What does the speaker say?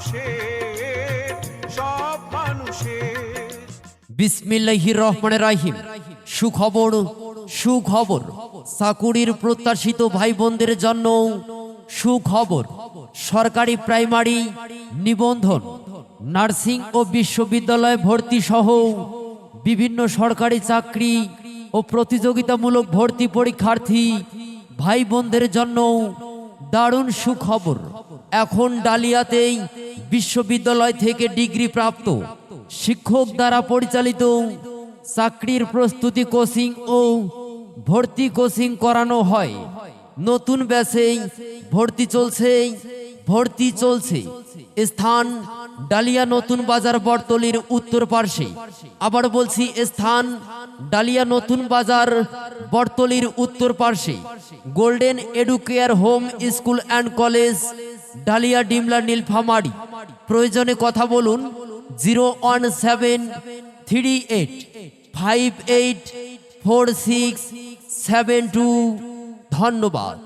মানুষের, সব মানুষের। বিসমিল্লাহির রহমান রাহিম। সুখবর সুখবর। চাকুরির প্রত্যাশিত ভাই বোনদের জন্য সুখবর। সরকারি প্রাইমারি, নিবন্ধন। নার্সিং ও বিশ্ববিদ্যালয় ভর্তি সহ বিভিন্ন সরকারি চাকরি ও প্রতিযোগিতামূলক ভর্তি পরীক্ষার্থী ভাই বোনদের জন্য দারুণ সুখবর। এখন ডালিয়াতেই বিশ্ববিদ্যালয় থেকে ডিগ্রি প্রাপ্ত শিক্ষক দ্বারা পরিচালিত চাকরির প্রস্তুতি কোচিং ও ভর্তি কোচিং করানো হয়। নতুন ব্যাচেই ভর্তি চলছে ভর্তি চলছে। স্থান ডালিয়া নতুন বাজার বটতলির উত্তর পার্শ্বে। আবার বলছি স্থান ডালিয়া নতুন বাজার বটতলির উত্তর পার্শ্বে। Golden educare home school and college Dalia, Dimla, Nilphamari. প্রয়োজনে কথা বলুন zero one seven three eight five eight four six seven two. ধন্যবাদ।